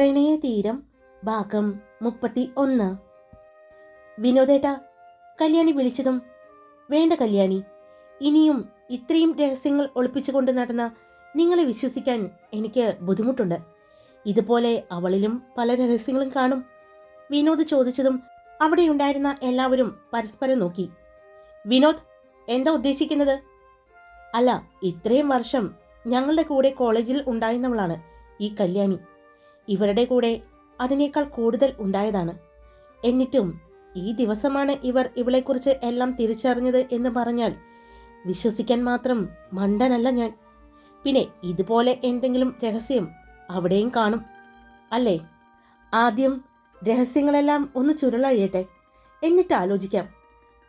പ്രണയതീരം ഭാഗം മുപ്പത്തി ഒന്ന് വിനോദേട്ട കല്യാണി വിളിച്ചതും വേണ്ട കല്യാണി ഇനിയും ഇത്രയും രഹസ്യങ്ങൾ ഒളിപ്പിച്ചുകൊണ്ട് നടന്ന നിങ്ങളെ വിശ്വസിക്കാൻ എനിക്ക് ബുദ്ധിമുട്ടുണ്ട്. ഇതുപോലെ അവളിലും പല രഹസ്യങ്ങളും കാണും. വിനോദ് ചോദിച്ചതും അവിടെയുണ്ടായിരുന്ന എല്ലാവരും പരസ്പരം നോക്കി. വിനോദ് എന്താ ഉദ്ദേശിക്കുന്നത്? അല്ല ഇത്രയും വർഷം ഞങ്ങളുടെ കൂടെ കോളേജിൽ ഉണ്ടായിരുന്നവളാണ് ഈ കല്യാണി. ഇവരുടെ കൂടെ അതിനേക്കാൾ കൂടുതൽ ഉണ്ടായതാണ്. എന്നിട്ടും ഈ ദിവസമാണ് ഇവർ ഇവളെക്കുറിച്ച് എല്ലാം തിരിച്ചറിഞ്ഞത് എന്ന് പറഞ്ഞാൽ വിശ്വസിക്കാൻ മാത്രം മണ്ടനല്ല ഞാൻ. പിന്നെ ഇതുപോലെ എന്തെങ്കിലും രഹസ്യം അവിടെയും കാണും അല്ലേ? ആദ്യം രഹസ്യങ്ങളെല്ലാം ഒന്ന് ചുരുളഴിയട്ടെ. എന്നിട്ട് ആലോചിക്കാം.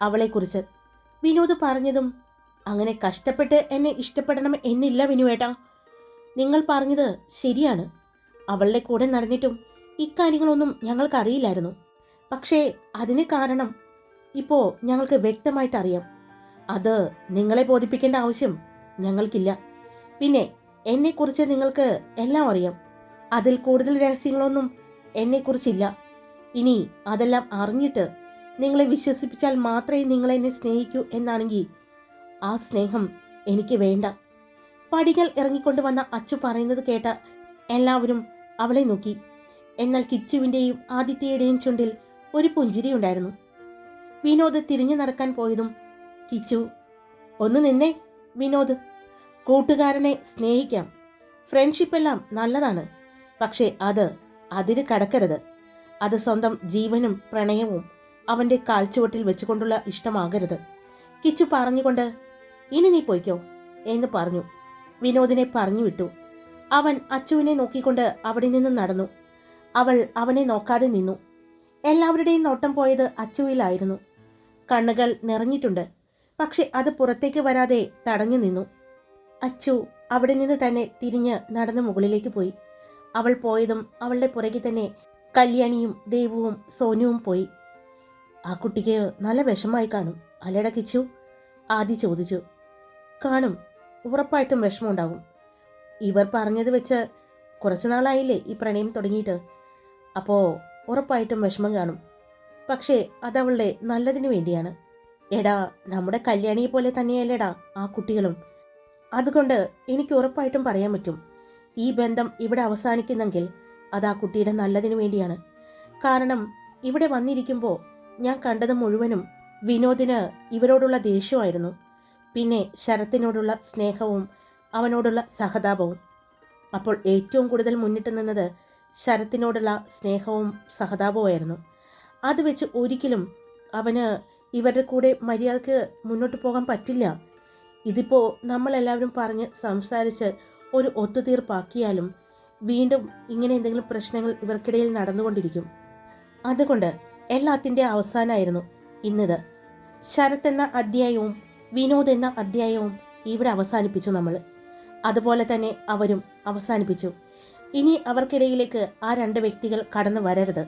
അവളെക്കുറിച്ച് വിനോദ് പറഞ്ഞതും അങ്ങനെ കഷ്ടപ്പെട്ട് എന്നെ ഇഷ്ടപ്പെടണം എന്നില്ല വിനുവേട്ടാ. നിങ്ങൾ പറഞ്ഞത് ശരിയാണ്. അവളുടെ കൂടെ നടന്നിട്ടും ഇക്കാര്യങ്ങളൊന്നും ഞങ്ങൾക്കറിയില്ലായിരുന്നു. പക്ഷേ അതിന് കാരണം ഇപ്പോൾ ഞങ്ങൾക്ക് വ്യക്തമായിട്ട് അറിയാം അത് നിങ്ങളെ ബോധിപ്പിക്കേണ്ട ആവശ്യം ഞങ്ങൾക്കില്ല. പിന്നെ എന്നെക്കുറിച്ച് നിങ്ങൾക്ക് എല്ലാം അറിയാം. അതിൽ കൂടുതൽ രഹസ്യങ്ങളൊന്നും എന്നെക്കുറിച്ചില്ല. ഇനി അതെല്ലാം അറിഞ്ഞിട്ട് നിങ്ങളെ വിശ്വസിപ്പിച്ചാൽ മാത്രമേ നിങ്ങൾ എന്നെ സ്നേഹിക്കൂ എന്നാണെങ്കിൽ ആ സ്നേഹം എനിക്ക് വേണ്ട. പടികൾ ഇറങ്ങിക്കൊണ്ട് വന്ന അച്ചു പറയുന്നത് കേട്ട എല്ലാവരും അവളെ നോക്കി. എന്നാൽ കിച്ചുവിന്റെയും ആദിത്യയുടെയും ചുണ്ടിൽ ഒരു പുഞ്ചിരി ഉണ്ടായിരുന്നു വിനോദ് തിരിഞ്ഞു നടക്കാൻ പോയതും കിച്ചു ഒന്ന് നിന്നെ വിനോദ്. കൂട്ടുകാരനെ സ്നേഹിക്കാം. ഫ്രണ്ട്ഷിപ്പ് എല്ലാം നല്ലതാണ്. പക്ഷേ അത് അതിര് കടക്കരുത്. അത് സ്വന്തം ജീവനും പ്രണയവും അവന്റെ കാൽച്ചുവട്ടിൽ വെച്ചുകൊണ്ടുള്ള ഇഷ്ടമാകരുത്. കിച്ചു പറഞ്ഞുകൊണ്ട് ഇനി നീ പോയിക്കോ എന്ന് പറഞ്ഞു. വിനോദിനെ പറഞ്ഞു വിട്ടു അവൻ അച്ചുവിനെ നോക്കിക്കൊണ്ട് അവിടെ നിന്ന് നടന്നു. അവൾ അവനെ നോക്കാതെ നിന്നു. എല്ലാവരുടെയും നോട്ടം പോയത് അച്ചുവിലായിരുന്നു. കണ്ണുകൾ നിറഞ്ഞിട്ടുണ്ട്. പക്ഷെ അത് പുറത്തേക്ക് വരാതെ തടഞ്ഞു നിന്നു. അച്ചു അവിടെ നിന്ന് തന്നെ തിരിഞ്ഞ് നടന്ന് മുകളിലേക്ക് പോയി. അവൾ പോയതും അവളുടെ പുറകെ തന്നെ കല്യാണിയും ദേവുവും സോനുവും പോയി. ആ കുട്ടിക്ക് നല്ല വിഷമായി കാണും. അല്ലട കിച്ചു. ആദി ചോദിച്ചു. കാണും. ഉറപ്പായിട്ടും വിഷമമുണ്ടാകും. ഇവർ പറഞ്ഞത് വെച്ച് കുറച്ച് നാളായില്ലേ ഈ പ്രണയം തുടങ്ങിയിട്ട്. അപ്പോൾ ഉറപ്പായിട്ടും വിഷമം കാണും. പക്ഷേ അതവളുടെ നല്ലതിനു വേണ്ടിയാണ്. എടാ നമ്മുടെ കല്യാണിയെ പോലെ തന്നെയല്ലേടാ ആ കുട്ടികളും. അതുകൊണ്ട് എനിക്ക് ഉറപ്പായിട്ടും പറയാൻ പറ്റും. ഈ ബന്ധം ഇവിടെ അവസാനിക്കുന്നെങ്കിൽ അത് ആ കുട്ടിയുടെ നല്ലതിനു വേണ്ടിയാണ്. കാരണം ഇവിടെ വന്നിരിക്കുമ്പോൾ ഞാൻ കണ്ടത് മുഴുവനും വിനോദിന് ഇവരോടുള്ള ദേഷ്യമായിരുന്നു. പിന്നെ ശരത്തിനോടുള്ള സ്നേഹവും അവനോടുള്ള സഹതാപവും അപ്പോൾ ഏറ്റവും കൂടുതൽ മുന്നിട്ട് നിന്നത് ശരത്തിനോടുള്ള സ്നേഹവും സഹതാപവുമായിരുന്നു. അത് വെച്ച് ഒരിക്കലും അവന് ഇവരുടെ കൂടെ മര്യാദയ്ക്ക് മുന്നോട്ട് പോകാൻ പറ്റില്ല. ഇതിപ്പോൾ നമ്മളെല്ലാവരും പറഞ്ഞ് സംസാരിച്ച് ഒരു ഒത്തുതീർപ്പാക്കിയാലും വീണ്ടും ഇങ്ങനെ എന്തെങ്കിലും പ്രശ്നങ്ങൾ ഇവർക്കിടയിൽ നടന്നുകൊണ്ടിരിക്കും. അതുകൊണ്ട് എല്ലാത്തിന്റെ അവസാനമായിരുന്നു ഇന്നത്. ശരത് എന്ന അധ്യായവും വിനോദ് എന്ന അധ്യായവും ഇവിടെ അവസാനിപ്പിച്ചു നമ്മൾ. അതുപോലെ തന്നെ അവരും അവസാനിപ്പിച്ചു. ഇനി അവർക്കിടയിലേക്ക് ആ രണ്ട് വ്യക്തികൾ കടന്നു വരരുത്.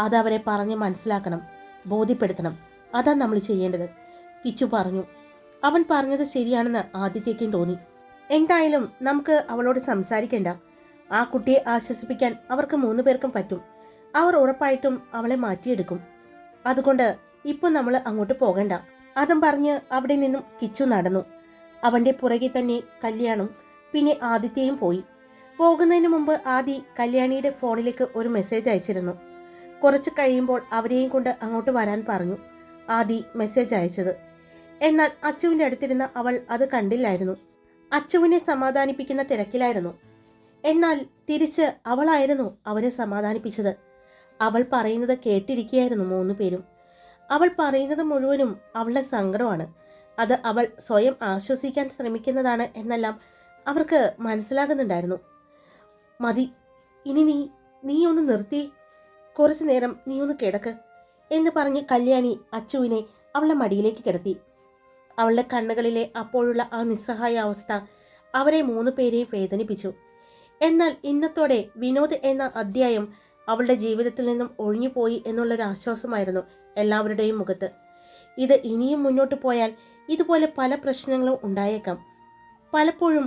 അത് അവരെ പറഞ്ഞ് മനസ്സിലാക്കണം ബോധ്യപ്പെടുത്തണം. അതാ നമ്മൾ ചെയ്യേണ്ടത്. കിച്ചു പറഞ്ഞു. അവൻ പറഞ്ഞത് ശരിയാണെന്ന് ആദിത്യക്കും തോന്നി. എന്തായാലും നമുക്ക് അവളോട് സംസാരിക്കേണ്ട. ആ കുട്ടിയെ ആശ്വസിപ്പിക്കാൻ അവർക്ക് മൂന്ന് പേർക്കും പറ്റും. അവർ ഉറപ്പായിട്ടും അവളെ മാറ്റിയെടുക്കും. അതുകൊണ്ട് ഇപ്പം നമ്മൾ അങ്ങോട്ട് പോകണ്ട. അതും പറഞ്ഞ് അവിടെ നിന്നും കിച്ചു നടന്നു. അവന്റെ പുറകെ തന്നെ കല്യാണും പിന്നെ ആദിത്യയും പോയി. പോകുന്നതിന് മുമ്പ് ആദി കല്യാണിയുടെ ഫോണിലേക്ക് ഒരു മെസ്സേജ് അയച്ചിരുന്നു. കുറച്ച് കഴിയുമ്പോൾ അവരെയും കൊണ്ട് അങ്ങോട്ട് വരാൻ പറഞ്ഞു. ആദി മെസ്സേജ് അയച്ചത്. എന്നാൽ അച്ചുവിന്റെ അടുത്തിരുന്ന അവൾ അത് കണ്ടില്ലായിരുന്നു. അച്ചുവിനെ സമാധാനിപ്പിക്കുന്ന തിരക്കിലായിരുന്നു. എന്നാൽ തിരിച്ച് അവളായിരുന്നു അവരെ സമാധാനിപ്പിച്ചത്. അവൾ പറയുന്നത് കേട്ടിരിക്കുകയായിരുന്നു മൂന്ന് പേരും. അവൾ പറയുന്നത് മുഴുവനും അവളുടെ സങ്കടമാണ്. അത് അവൾ സ്വയം ആശ്വസിക്കാൻ ശ്രമിക്കുന്നതാണ് എന്നെല്ലാം അവർക്ക് മനസ്സിലാകുന്നുണ്ടായിരുന്നു. മതി ഇനി നീ നീ ഒന്ന് നിർത്തി. കുറച്ചു നേരം നീ ഒന്ന് കിടക്ക് എന്ന് പറഞ്ഞ് കല്യാണി അച്ചുവിനെ അവളുടെ മടിയിലേക്ക് കിടത്തി. അവളുടെ കണ്ണുകളിലെ അപ്പോഴുള്ള ആ നിസ്സഹായ അവസ്ഥ അവരെ മൂന്ന് പേരെയും വേദനിപ്പിച്ചു. എന്നാൽ ഇന്നത്തോടെ വിനോദ് എന്ന അധ്യായം അവളുടെ ജീവിതത്തിൽ നിന്നും ഒഴിഞ്ഞുപോയി എന്നുള്ളൊരു ആശ്വാസമായിരുന്നു എല്ലാവരുടെയും മുഖത്ത്. ഇത് ഇനിയും മുന്നോട്ട് പോയാൽ ഇതുപോലെ പല പ്രശ്നങ്ങളും ഉണ്ടായേക്കാം. പലപ്പോഴും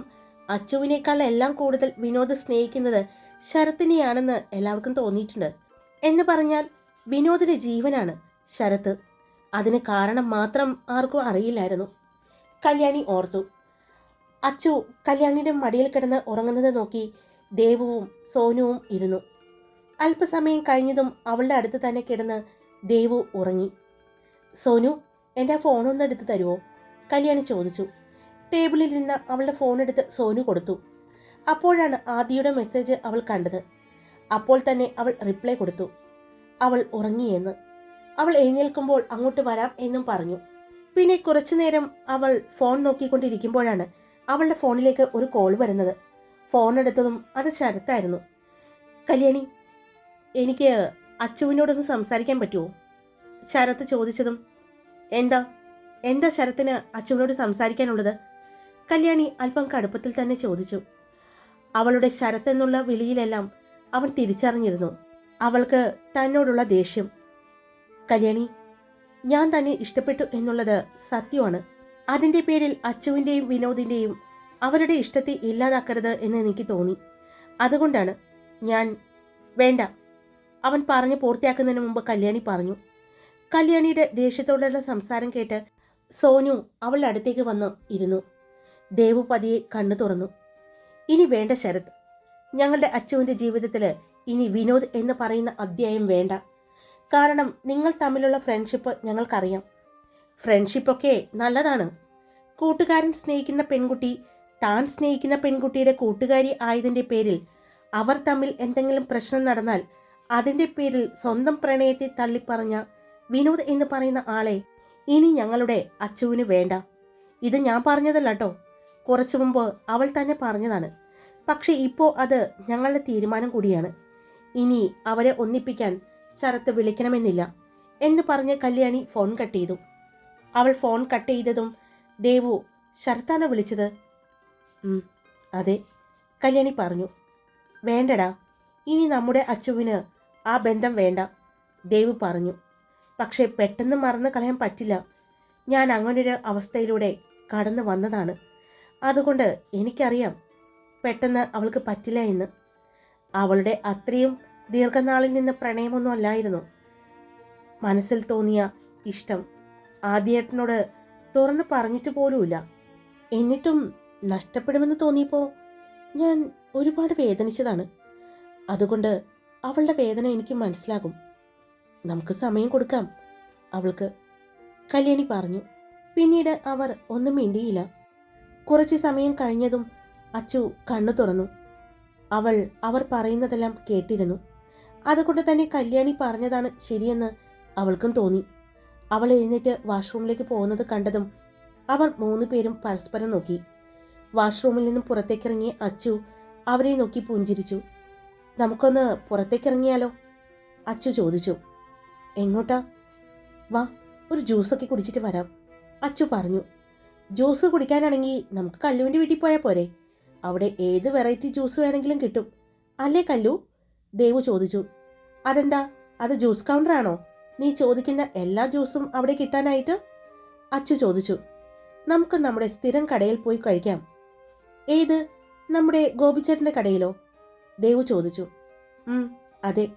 അച്ചുവിനേക്കാൾ എല്ലാം കൂടുതൽ വിനോദ് സ്നേഹിക്കുന്നത് ശരത്തിനെയാണെന്ന് എല്ലാവർക്കും തോന്നിയിട്ടുണ്ട്. എന്ന് പറഞ്ഞാൽ വിനോദിന്റെ ജീവനാണ് ശരത്ത്. അതിന് കാരണം മാത്രം ആർക്കും അറിയില്ലായിരുന്നു. കല്യാണി ഓർത്തു. അച്ചു കല്യാണിയുടെ മടിയിൽ കിടന്ന് ഉറങ്ങുന്നത് നോക്കി ദേവുവും സോനുവും ഇരുന്നു. അല്പസമയം കഴിഞ്ഞതും അവളുടെ അടുത്ത് തന്നെ കിടന്ന് ദേവു ഉറങ്ങി. സോനു എന്റെ എടുത്ത് തരുമോ കല്യാണി ചോദിച്ചു. ടേബിളിൽ നിന്ന് അവളുടെ ഫോൺ എടുത്ത് സോനു കൊടുത്തു. അപ്പോഴാണ് ആദിയുടെ മെസ്സേജ് അവൾ കണ്ടത്. അപ്പോൾ തന്നെ അവൾ റിപ്ലൈ കൊടുത്തു. അവൾ ഉറങ്ങിയെന്ന് അവൾ എഴുന്നേൽക്കുമ്പോൾ അങ്ങോട്ട് വരാം എന്നും പറഞ്ഞു. പിന്നെ കുറച്ചു നേരം അവൾ ഫോൺ നോക്കിക്കൊണ്ടിരിക്കുമ്പോഴാണ് അവളുടെ ഫോണിലേക്ക് ഒരു കോൾ വരുന്നത്. ഫോൺ എടുത്തതും അത് ശരത്തായിരുന്നു. കല്യാണി എനിക്ക് അച്ചുവിനോടൊന്ന് സംസാരിക്കാൻ പറ്റുമോ ശരത്ത് ചോദിച്ചതും എന്താ? എന്താ ശരത്തിന് അച്ചുവിനോട് സംസാരിക്കാനുള്ളത്? കല്യാണി അല്പം കടുപ്പത്തിൽ തന്നെ ചോദിച്ചു. അവളുടെ ശരത്ത് എന്നുള്ള വിളിയിലെല്ലാം അവൻ തിരിച്ചറിഞ്ഞിരുന്നു. അവൾക്ക് തന്നോടുള്ള ദേഷ്യം. കല്യാണി ഞാൻ തന്നെ ഇഷ്ടപ്പെട്ടു എന്നുള്ളത് സത്യമാണ്. അതിന്റെ പേരിൽ അച്ചുവിന്റെയും വിനോദിന്റെയും അവരുടെ ഇഷ്ടത്തെ ഇല്ലാതാക്കരുത് എന്ന് എനിക്ക് തോന്നി. അതുകൊണ്ടാണ് ഞാൻ വേണ്ട. അവൻ പറഞ്ഞ് പൂർത്തിയാക്കുന്നതിന് മുമ്പ് കല്യാണി പറഞ്ഞു. കല്യാണിയുടെ ദേഷ്യത്തോടുള്ള സംസാരം കേട്ട് സോനു അവളുടെ അടുത്തേക്ക് വന്ന് ഇരുന്നു. ദേവു പതിയെ കണ്ണു തുറന്നു. ഇനി വേണ്ട ശരത്. ഞങ്ങളുടെ അച്ചുവിന്റെ ജീവിതത്തിൽ ഇനി വിനോദ് എന്ന് പറയുന്ന അധ്യായം വേണ്ട. കാരണം നിങ്ങൾ തമ്മിലുള്ള ഫ്രണ്ട്ഷിപ്പ് ഞങ്ങൾക്കറിയാം. ഫ്രണ്ട്ഷിപ്പൊക്കെ നല്ലതാണ്. കൂട്ടുകാരൻ സ്നേഹിക്കുന്ന പെൺകുട്ടി താൻ സ്നേഹിക്കുന്ന പെൺകുട്ടിയുടെ കൂട്ടുകാരി ആയതിന്റെ പേരിൽ അവർ തമ്മിൽ എന്തെങ്കിലും പ്രശ്നം നടന്നാൽ അതിന്റെ പേരിൽ സ്വന്തം പ്രണയത്തെ തള്ളിപ്പറഞ്ഞ വിനോദ് എന്ന് പറയുന്ന ആളെ ഇനി ഞങ്ങളുടെ അച്ചുവിന് വേണ്ട. ഇത് ഞാൻ പറഞ്ഞതല്ല കേട്ടോ കുറച്ചു മുമ്പ് അവൾ തന്നെ പറഞ്ഞതാണ്. പക്ഷേ ഇപ്പോൾ അത് ഞങ്ങളുടെ തീരുമാനം കൂടിയാണ്. ഇനി അവരെ ഒന്നിപ്പിക്കാൻ ശരത്ത് വിളിക്കണമെന്നില്ല എന്ന് പറഞ്ഞ് കല്യാണി ഫോൺ കട്ട് ചെയ്തു. അവൾ ഫോൺ കട്ട് ചെയ്തതും ദേവു ശരത്താണ് വിളിച്ചത് അതെ കല്യാണി പറഞ്ഞു. വേണ്ടടാ ഇനി നമ്മുടെ അച്ചുവിന് ആ ബന്ധം വേണ്ട ദേവു പറഞ്ഞു. പക്ഷേ പെട്ടെന്ന് മറന്നു കളയാൻ പറ്റില്ല. ഞാൻ അങ്ങനൊരു അവസ്ഥയിലൂടെ കടന്നു വന്നതാണ്. അതുകൊണ്ട് എനിക്കറിയാം പെട്ടെന്ന് അവൾക്ക് പറ്റില്ല എന്ന്. അവളുടെ അത്രയും ദീർഘനാളിൽ നിന്ന് പ്രണയമൊന്നും അല്ലായിരുന്നു. മനസ്സിൽ തോന്നിയ ഇഷ്ടം ആദ്യേട്ടനോട് തുറന്ന് പറഞ്ഞിട്ട് പോലുമില്ല. എന്നിട്ടും നഷ്ടപ്പെടുമെന്ന് തോന്നിയപ്പോൾ ഞാൻ ഒരുപാട് വേദനിച്ചതാണ്. അതുകൊണ്ട് അവളുടെ വേദന എനിക്ക് മനസ്സിലാകും. നമുക്ക് സമയം കൊടുക്കാം. അവൾക്ക് കല്യാണി പറഞ്ഞു. പിന്നീട് അവർ ഒന്നും മിണ്ടിയില്ല. കുറച്ച് സമയം കഴിഞ്ഞതും അച്ചു കണ്ണു തുറന്നു. അവൾ അവർ പറയുന്നതെല്ലാം കേട്ടിരുന്നു. അതുകൊണ്ട് തന്നെ കല്യാണി പറഞ്ഞതാണ് ശരിയെന്ന് അവൾക്കും തോന്നി. അവൾ എഴുന്നേറ്റ് വാഷ്റൂമിലേക്ക് പോകുന്നത് കണ്ടതും അവർ മൂന്ന് പേരും പരസ്പരം നോക്കി. വാഷ്റൂമിൽ നിന്നും പുറത്തേക്കിറങ്ങിയ അച്ചു അവരെ നോക്കി പുഞ്ചിരിച്ചു. നമുക്കൊന്ന് പുറത്തേക്കിറങ്ങിയാലോ? അച്ചു ചോദിച്ചു. എങ്ങോട്ടാ? വാ ഒരു ജ്യൂസൊക്കെ കുടിച്ചിട്ട് വരാം അച്ചു പറഞ്ഞു. ജ്യൂസ് കുടിക്കാനാണെങ്കിൽ നമുക്ക് കല്ലുവിന്റെ വീട്ടിൽ പോയാൽ പോരെ. അവിടെ ഏത് വെറൈറ്റി ജ്യൂസ് വേണമെങ്കിലും കിട്ടും. അല്ലേ കല്ലു? ദേവു ചോദിച്ചു. അതെന്താ? അത് ജ്യൂസ് കൗണ്ടറാണോ നീ ചോദിക്കുന്ന എല്ലാ ജ്യൂസും അവിടെ കിട്ടാനായിട്ട്? അച്ചു ചോദിച്ചു. നമുക്ക് നമ്മുടെ സ്ഥിരം കടയിൽ പോയി കഴിക്കാം. ഏത്? നമ്മുടെ ഗോപിച്ചേട്ടന്റെ കടയിലോ? ദേവു ചോദിച്ചു. അതെ.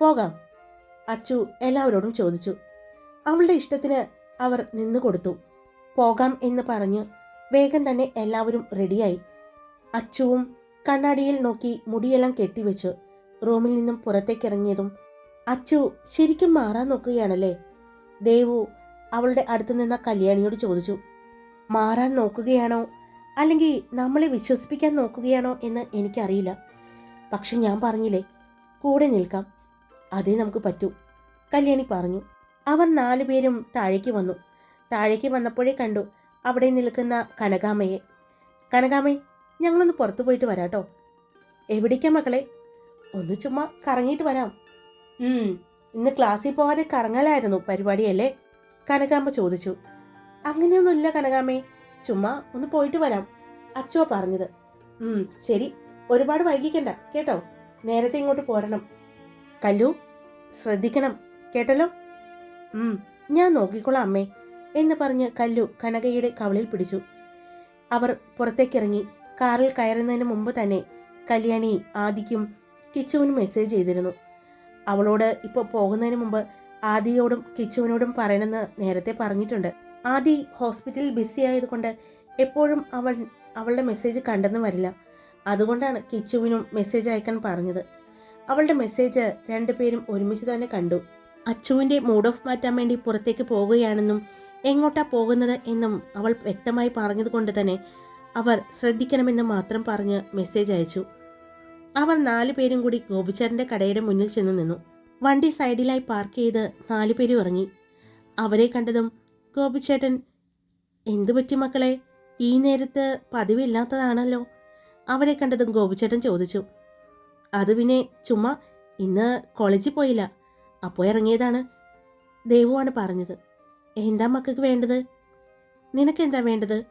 പോകാം. അച്ചു എല്ലാവരോടും ചോദിച്ചു. അവളുടെ ഇഷ്ടത്തിന് അവർ നിന്നു കൊടുത്തു പോകാം എന്ന് പറഞ്ഞ് വേഗം തന്നെ എല്ലാവരും റെഡിയായി. അച്ചുവും കണ്ണാടിയിൽ നോക്കി മുടിയെല്ലാം കെട്ടിവെച്ച് റൂമിൽ നിന്നും പുറത്തേക്കിറങ്ങിയതും അച്ചു ശരിക്കും മാറാൻ നോക്കുകയാണല്ലേ? ദേവു അവളുടെ അടുത്ത് നിന്ന കല്യാണിയോട് ചോദിച്ചു മാറാൻ നോക്കുകയാണോ? അല്ലെങ്കിൽ നമ്മളെ വിശ്വസിപ്പിക്കാൻ നോക്കുകയാണോ എന്ന് എനിക്കറിയില്ല. പക്ഷെ ഞാൻ പറഞ്ഞില്ലേ കൂടെ നിൽക്കാം. അതേ നമുക്ക് പറ്റൂ. കല്യാണി പറഞ്ഞു. അവർ നാലുപേരും താഴേക്ക് വന്നു. താഴേക്ക് വന്നപ്പോഴേ കണ്ടു അവിടെ നിൽക്കുന്ന കനകാമയെ കനകാമയെ ഞങ്ങളൊന്ന് പുറത്തു പോയിട്ട് വരാട്ടോ. എവിടേക്കാ മക്കളെ? ഒന്ന് ചുമ്മാ കറങ്ങിയിട്ട് വരാം. ഇന്ന് ക്ലാസ്സിൽ പോവാതെ കറങ്ങലായിരുന്നു പരിപാടിയല്ലേ? കനകാമ്മ ചോദിച്ചു. അങ്ങനെയൊന്നുമില്ല കനകാമ്മേ ചുമ്മാ ഒന്ന് പോയിട്ട് വരാം അച്ചോ പറഞ്ഞത്. ശരി ഒരുപാട് വൈകിക്കണ്ട കേട്ടോ? നേരത്തെ ഇങ്ങോട്ട് പോരണം. കല്ലു ശ്രദ്ധിക്കണം കേട്ടല്ലോ? ഞാൻ നോക്കിക്കോളാം അമ്മേ. എന്ന് പറഞ്ഞ് കല്ലു കനകയുടെ കവളിൽ പിടിച്ചു. അവർ പുറത്തേക്കിറങ്ങി. കാറിൽ കയറുന്നതിന് മുമ്പ് തന്നെ കല്യാണി ആദിക്കും കിച്ചുവിന് മെസ്സേജ് ചെയ്തിരുന്നു. അവളോട് ഇപ്പോൾ പോകുന്നതിന് മുമ്പ് ആദിയോടും കിച്ചുവിനോടും പറയണമെന്ന് നേരത്തെ പറഞ്ഞിട്ടുണ്ട്. ആദി ഹോസ്പിറ്റലിൽ ബിസി ആയതുകൊണ്ട് എപ്പോഴും അവൾ അവളുടെ മെസ്സേജ് കണ്ടെന്ന് വരില്ല. അതുകൊണ്ടാണ് കിച്ചുവിനും മെസ്സേജ് അയക്കാൻ പറഞ്ഞത്. അവളുടെ മെസ്സേജ് രണ്ടുപേരും ഒരുമിച്ച് തന്നെ കണ്ടു. അച്ചുവിന്റെ മൂഡ് ഓഫ് മാറ്റാൻ വേണ്ടി പുറത്തേക്ക് പോവുകയാണെന്നും എങ്ങോട്ടാ പോകുന്നത് എന്നും അവൾ വ്യക്തമായി പറഞ്ഞതുകൊണ്ട് തന്നെ അവർ ശ്രദ്ധിക്കണമെന്ന് മാത്രം പറഞ്ഞ് മെസ്സേജ് അയച്ചു. അവർ നാലു പേരും കൂടി ഗോപിച്ചേട്ടന്റെ കടയുടെ മുന്നിൽ ചെന്ന് നിന്നു. വണ്ടി സൈഡിലായി പാർക്ക് ചെയ്ത് നാലു പേരും ഇറങ്ങി. അവരെ കണ്ടതും ഗോപിച്ചേട്ടൻ എന്തു പറ്റി മക്കളെ? ഈ നേരത്ത് പതിവില്ലാത്തതാണല്ലോ. അവരെ കണ്ടതും ഗോപിച്ചേട്ടൻ ചോദിച്ചു. അത് പിന്നെ ചുമ്മാ ഇന്ന് കോളേജിൽ പോയില്ല. അപ്പോൾ ഇറങ്ങിയതാണ് ദേവുവാണ് പറഞ്ഞത്. എന്താ മക്കൾക്ക് വേണ്ടത്? നിനക്കെന്താ വേണ്ടത്?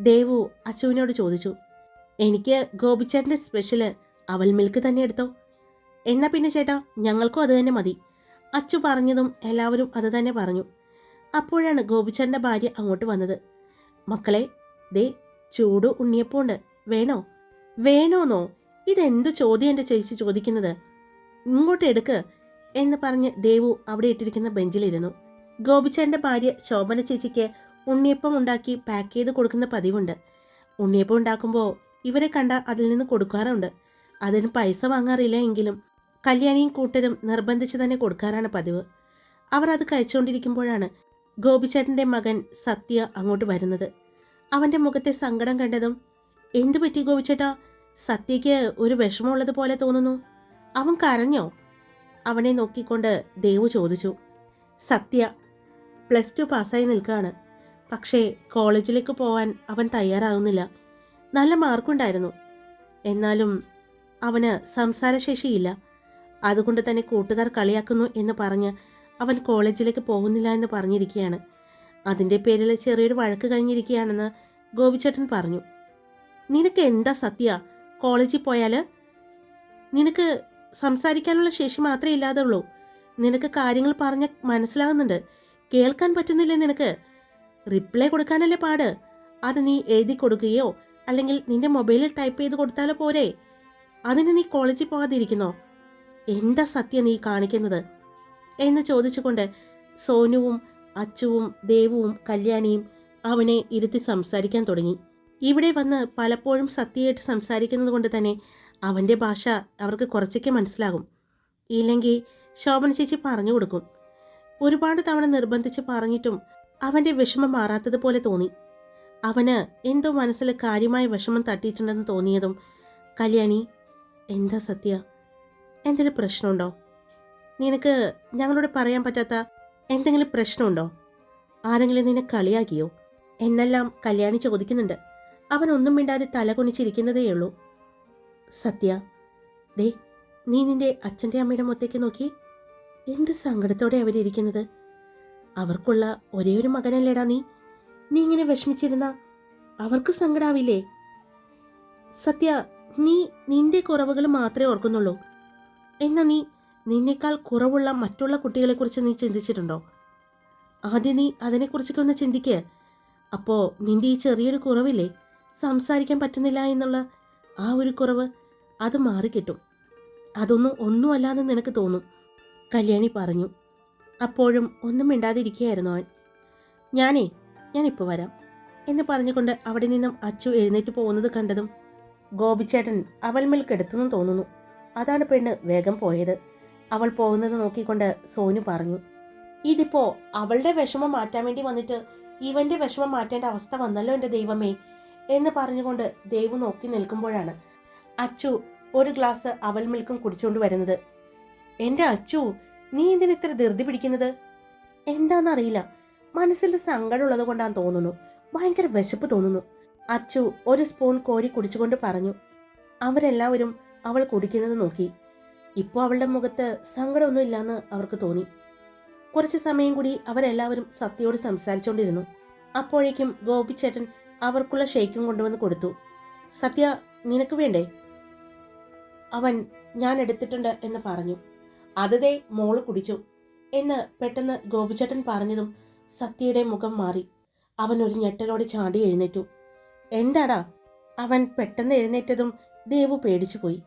ദേവു അച്ചുവിനോട് ചോദിച്ചു. എനിക്ക് ഗോപിച്ചേട്ടന്റെ സ്പെഷ്യൽ അവൽ മിൽക്ക് തന്നെ എടുത്തോ. എന്നാ പിന്നെ ചേട്ടാ ഞങ്ങൾക്കും അത് തന്നെ മതി. അച്ചു പറഞ്ഞതും എല്ലാവരും അത് തന്നെ പറഞ്ഞു. അപ്പോഴാണ് ഗോപിച്ചേട്ടന്റെ ഭാര്യ അങ്ങോട്ട് വന്നത്. മക്കളെ ദേ ചൂട് ഉണ്ണിയപ്പമുണ്ട് വേണോ? വേണോന്നോ? ഇതെന്ത് ചോദ്യം എന്റെ ചേച്ചി ചോദിക്കുന്നത്? ഇങ്ങോട്ട് എടുക്ക് എന്ന് പറഞ്ഞ് ദേവു അവിടെ ഇട്ടിരിക്കുന്ന ബെഞ്ചിലിരുന്നു. ഗോപിച്ചേട്ടന്റെ ഭാര്യ ശോഭന ചേച്ചിക്ക് ഉണ്ണിയപ്പം ഉണ്ടാക്കി പാക്ക് ചെയ്ത് കൊടുക്കുന്ന പതിവുണ്ട്. ഉണ്ണിയപ്പം ഉണ്ടാക്കുമ്പോൾ ഇവരെ കണ്ട അതിൽ നിന്ന് കൊടുക്കാറുണ്ട്. അതിന് പൈസ വാങ്ങാറില്ല എങ്കിലും കല്യാണിയും കൂട്ടരും നിർബന്ധിച്ച് തന്നെ കൊടുക്കാറാണ് പതിവ്. അവർ അത് കഴിച്ചുകൊണ്ടിരിക്കുമ്പോഴാണ് ഗോപിച്ചേട്ടന്റെ മകൻ സത്യ അങ്ങോട്ട് വരുന്നത്. അവന്റെ മുഖത്തെ സങ്കടം കണ്ടതും എന്തു പറ്റി ഗോപിച്ചേട്ടാ? സത്യയ്ക്ക് ഒരു വിഷമമുള്ളത് പോലെ തോന്നുന്നു. അവൻ കരഞ്ഞോ? അവനെ നോക്കിക്കൊണ്ട് ദേവു ചോദിച്ചു. സത്യ പ്ലസ് ടു പാസ്സായി നിൽക്കുകയാണ് പക്ഷേ കോളേജിലേക്ക് പോവാൻ അവൻ തയ്യാറാകുന്നില്ല നല്ല മാർക്കുണ്ടായിരുന്നു. എന്നാലും അവന് സംസാരശേഷിയില്ല. അതുകൊണ്ട് തന്നെ കൂട്ടുകാർ കളിയാക്കുന്നു എന്ന് പറഞ്ഞ് അവൻ കോളേജിലേക്ക് പോകുന്നില്ല എന്ന് പറഞ്ഞിരിക്കുകയാണ്. അതിന്റെ പേരിൽ ചെറിയൊരു വഴക്ക് കഴിഞ്ഞിരിക്കുകയാണെന്ന് ഗോപിച്ചേട്ടൻ പറഞ്ഞു. നിനക്ക് എന്താ സത്യ? കോളേജിൽ പോയാൽ നിനക്ക് സംസാരിക്കാനുള്ള ശേഷി മാത്രമേ ഇല്ലാതുള്ളൂ. നിനക്ക് കാര്യങ്ങൾ പറഞ്ഞ് മനസ്സിലാകുന്നുണ്ട് കേൾക്കാൻ പറ്റുന്നില്ലേ നിനക്ക്? റിപ്ലൈ കൊടുക്കാനല്ലേ പാട്? അത് നീ എഴുതി കൊടുക്കുകയോ അല്ലെങ്കിൽ നിന്റെ മൊബൈലിൽ ടൈപ്പ് ചെയ്ത് കൊടുത്താലോ പോരെ? അതിന് നീ കോളേജിൽ പോകാതിരിക്കുന്നോ? എന്താ സത്യം നീ കാണിക്കുന്നത്? എന്ന് ചോദിച്ചുകൊണ്ട് സോനുവും അച്ചുവും ദേവുവും കല്യാണിയും അവനെ ഇരുത്തി സംസാരിക്കാൻ തുടങ്ങി. ഇവിടെ വന്ന് പലപ്പോഴും സത്യമായിട്ട് സംസാരിക്കുന്നത് കൊണ്ട് തന്നെ അവന്റെ ഭാഷ അവർക്ക് കുറച്ചൊക്കെ മനസ്സിലാകും. ഇല്ലെങ്കിൽ ശോഭന ചേച്ചി പറഞ്ഞു കൊടുക്കും. ഒരുപാട് തവണ നിർബന്ധിച്ച് പറഞ്ഞിട്ടും അവന്റെ വിഷമം മാറാത്തതുപോലെ തോന്നി. അവന് എന്തോ മനസ്സിൽ കാര്യമായ വിഷമം തട്ടിയിട്ടുണ്ടെന്ന് തോന്നിയതും കല്യാണി എന്താ സത്യ? എന്തെങ്കിലും പ്രശ്നമുണ്ടോ? നിനക്ക് ഞങ്ങളോട് പറയാൻ പറ്റാത്ത എന്തെങ്കിലും പ്രശ്നമുണ്ടോ? ആരെങ്കിലും നിന്നെ കളിയാക്കിയോ? എന്നെല്ലാം കല്യാണി ചോദിക്കുന്നുണ്ട്. അവൻ ഒന്നും മിണ്ടാതെ തല കുനിച്ചിരിക്കുന്നതേയുള്ളൂ സത്യ ദേ നീ നിന്റെ അച്ഛന്റെ അമ്മയുടെ മുത്തേക്ക് നോക്കി. എന്ത് സങ്കടത്തോടെ അവരിയ്ക്കുന്നത് അവർക്കുള്ള ഒരേ ഒരു മകനല്ലേടാ നീ. നീ ഇങ്ങനെ വിഷമിച്ചിരുന്ന അവർക്ക് സങ്കടാവില്ലേ? സത്യ നീ നിന്റെ കുറവുകൾ മാത്രമേ ഓർക്കുന്നുള്ളൂ. എന്നാ നീ നിന്നേക്കാൾ കുറവുള്ള മറ്റുള്ള കുട്ടികളെക്കുറിച്ച് നീ ചിന്തിച്ചിട്ടുണ്ടോ? ആദ്യം നീ അതിനെക്കുറിച്ചൊക്കെ ഒന്ന് ചിന്തിക്ക്. അപ്പോൾ നിന്റെ ഈ ചെറിയൊരു കുറവില്ലേ സംസാരിക്കാൻ പറ്റുന്നില്ല എന്നുള്ള ആ ഒരു കുറവ് അത് മാറിക്കിട്ടും. അതൊന്നും ഒന്നുമല്ലാന്ന് നിനക്ക് തോന്നും. കല്യാണി പറഞ്ഞു. അപ്പോഴും ഒന്നും മിണ്ടാതിരിക്കുകയായിരുന്നു അവൻ. ഞാനേ ഞാനിപ്പോൾ വരാം എന്ന് പറഞ്ഞുകൊണ്ട് അവിടെ നിന്നും അച്ചു എഴുന്നേറ്റ് പോകുന്നത് കണ്ടതും ഗോപിച്ചേട്ടൻ അവൾ മേൽ തോന്നുന്നു. അതാണ് പെണ്ണ് വേഗം പോയത്. അവൾ പോകുന്നത് നോക്കിക്കൊണ്ട് സോനു പറഞ്ഞു. ഇതിപ്പോൾ അവളുടെ വിഷമം മാറ്റാൻ വേണ്ടി വന്നിട്ട് ഇവന്റെ വിഷമം മാറ്റേണ്ട അവസ്ഥ വന്നല്ലോ എന്റെ ദൈവമേ എന്ന് പറഞ്ഞുകൊണ്ട് ദൈവം നോക്കി നിൽക്കുമ്പോഴാണ് അച്ചു ഒരു ഗ്ലാസ് അവൽ മിൽക്കും കുടിച്ചുകൊണ്ട് വരുന്നത്. എന്റെ അച്ചു നീ എന്തിന് ഇത്ര ധൃതി പിടിക്കുന്നത്? എന്താണെന്നറിയില്ല മനസ്സിൽ സങ്കടമുള്ളത് കൊണ്ടാന്ന് തോന്നുന്നു. ഭയങ്കര വിശപ്പ് തോന്നുന്നു. അച്ചു ഒരു സ്പൂൺ കോരി കുടിച്ചുകൊണ്ട് പറഞ്ഞു. അവരെല്ലാവരും അവൾ കുടിക്കുന്നത് നോക്കി. ഇപ്പോൾ അവളുടെ മുഖത്ത് സങ്കടമൊന്നും ഇല്ലാന്ന് അവർക്ക് തോന്നി. കുറച്ച് സമയം കൂടി അവരെല്ലാവരും സത്യയോട് സംസാരിച്ചുകൊണ്ടിരുന്നു അപ്പോഴേക്കും ഗോപിച്ചേട്ടൻ അവർക്കുള്ള ഷേക്കും കൊണ്ടുവന്ന് കൊടുത്തു. സത്യ നിനക്ക് വേണ്ടേ? അവൻ ഞാൻ എടുത്തിട്ടുണ്ട് എന്ന് പറഞ്ഞു. അതേ മോൾ കുടിച്ചു എന്ന് പെട്ടെന്ന് ഗോപിച്ചേട്ടൻ പറഞ്ഞതും സത്യയുടെ മുഖം മാറി. അവൻ ഒരു ഞെട്ടലോടെ ചാടി എഴുന്നേറ്റു. എന്താടാ? അവൻ പെട്ടെന്ന് എഴുന്നേറ്റതും ദേവു പേടിച്ചു പോയി.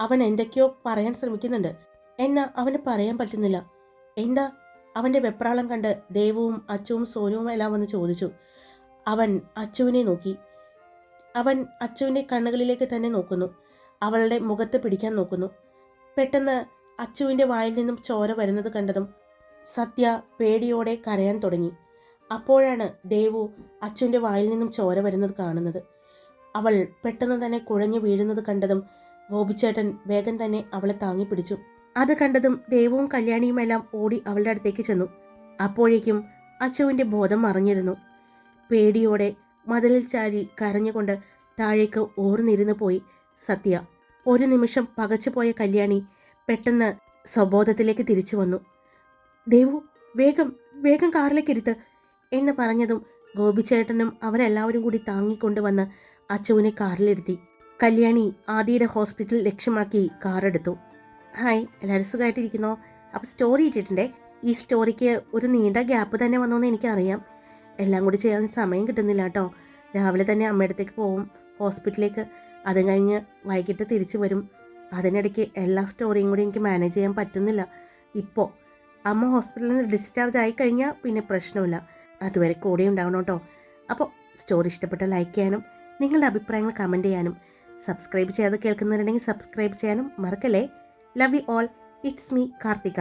അവൻ എന്തൊക്കെയോ പറയാൻ ശ്രമിക്കുന്നുണ്ട് എന്നാ അവന് പറയാൻ പറ്റുന്നില്ല. എന്താ? അവന്റെ വെപ്രാളം കണ്ട് ദേവുവും അച്ചുവും സോനുവും എല്ലാം വന്ന് ചോദിച്ചു. അവൻ അച്ചുവിനെ നോക്കി. അവൻ അച്ചുവിന്റെ കണ്ണുകളിലേക്ക് തന്നെ നോക്കുന്നു. അവളുടെ മുഖത്ത് പിടിക്കാൻ നോക്കുന്നു. പെട്ടെന്ന് അച്ചുവിന്റെ വായിൽ നിന്നും ചോര വരുന്നത് കണ്ടതും സത്യ പേടിയോടെ കരയാൻ തുടങ്ങി. അപ്പോഴാണ് ദേവു അച്ചുവിന്റെ വായിൽ നിന്നും ചോര വരുന്നത് കാണുന്നത്. അവൾ പെട്ടെന്ന് തന്നെ കുഴഞ്ഞു വീഴുന്നത് കണ്ടതും ഗോപിച്ചേട്ടൻ വേഗം തന്നെ അവളെ താങ്ങി പിടിച്ചു. അത് കണ്ടതും ദേവവും കല്യാണിയുമെല്ലാം ഓടി അവളുടെ അടുത്തേക്ക് ചെന്നു. അപ്പോഴേക്കും അച്ചുവിന്റെ ബോധം മറിഞ്ഞിരുന്നു. പേടിയോടെ മതിലിൽ ചാരി കരഞ്ഞുകൊണ്ട് താഴേക്ക് ഓർന്നിരുന്നു പോയി സത്യ. ഒരു നിമിഷം പകച്ചുപോയ കല്യാണി പെട്ടെന്ന് സ്വബോധത്തിലേക്ക് തിരിച്ചു വന്നു. ദേവു വേഗം വേഗം കാറിലേക്ക് എടുത്ത് എന്ന് പറഞ്ഞതും ഗോപിച്ചേട്ടനും അവരെല്ലാവരും കൂടി താങ്ങിക്കൊണ്ടുവന്ന് അച്ചുവിനെ കാറിലിരുത്തി. കല്യാണി ആദിയുടെ ഹോസ്പിറ്റൽ ലക്ഷ്യമാക്കി കാറെടുത്തു. ഹായ് എല്ലാവരും സുഖമായിട്ടിരിക്കുന്നോ അപ്പോൾ സ്റ്റോറി ഇട്ടിട്ടുണ്ടേ? ഈ സ്റ്റോറിക്ക് ഒരു നീണ്ട ഗ്യാപ്പ് തന്നെ വന്നോന്ന് എനിക്കറിയാം. എല്ലാം കൂടി ചെയ്യാൻ സമയം കിട്ടുന്നില്ല കേട്ടോ. രാവിലെ തന്നെ അമ്മയുടെ അടുത്തേക്ക് പോവും. ഹോസ്പിറ്റലിലേക്ക്. അത് കഴിഞ്ഞ് വൈകിട്ട് തിരിച്ചു വരും. അതിനിടയ്ക്ക് എല്ലാ സ്റ്റോറിയും കൂടി എനിക്ക് മാനേജ് ചെയ്യാൻ പറ്റുന്നില്ല. ഇപ്പോൾ അമ്മ ഹോസ്പിറ്റലിൽ നിന്ന് ഡിസ്ചാർജ് ആയി കഴിഞ്ഞാൽ പിന്നെ പ്രശ്നമില്ല. അതുവരെ കൂടെ ഉണ്ടാവണം കേട്ടോ. അപ്പോൾ സ്റ്റോറി ഇഷ്ടപ്പെട്ട ലൈക്ക് ചെയ്യാനും നിങ്ങളുടെ അഭിപ്രായങ്ങൾ കമന്റ് ചെയ്യാനും സബ്സ്ക്രൈബ് ചെയ്യാതെ കേൾക്കുന്നവരുണ്ടെങ്കിൽ സബ്സ്ക്രൈബ് ചെയ്യാനും മറക്കല്ലേ? Love you all it's me Karthika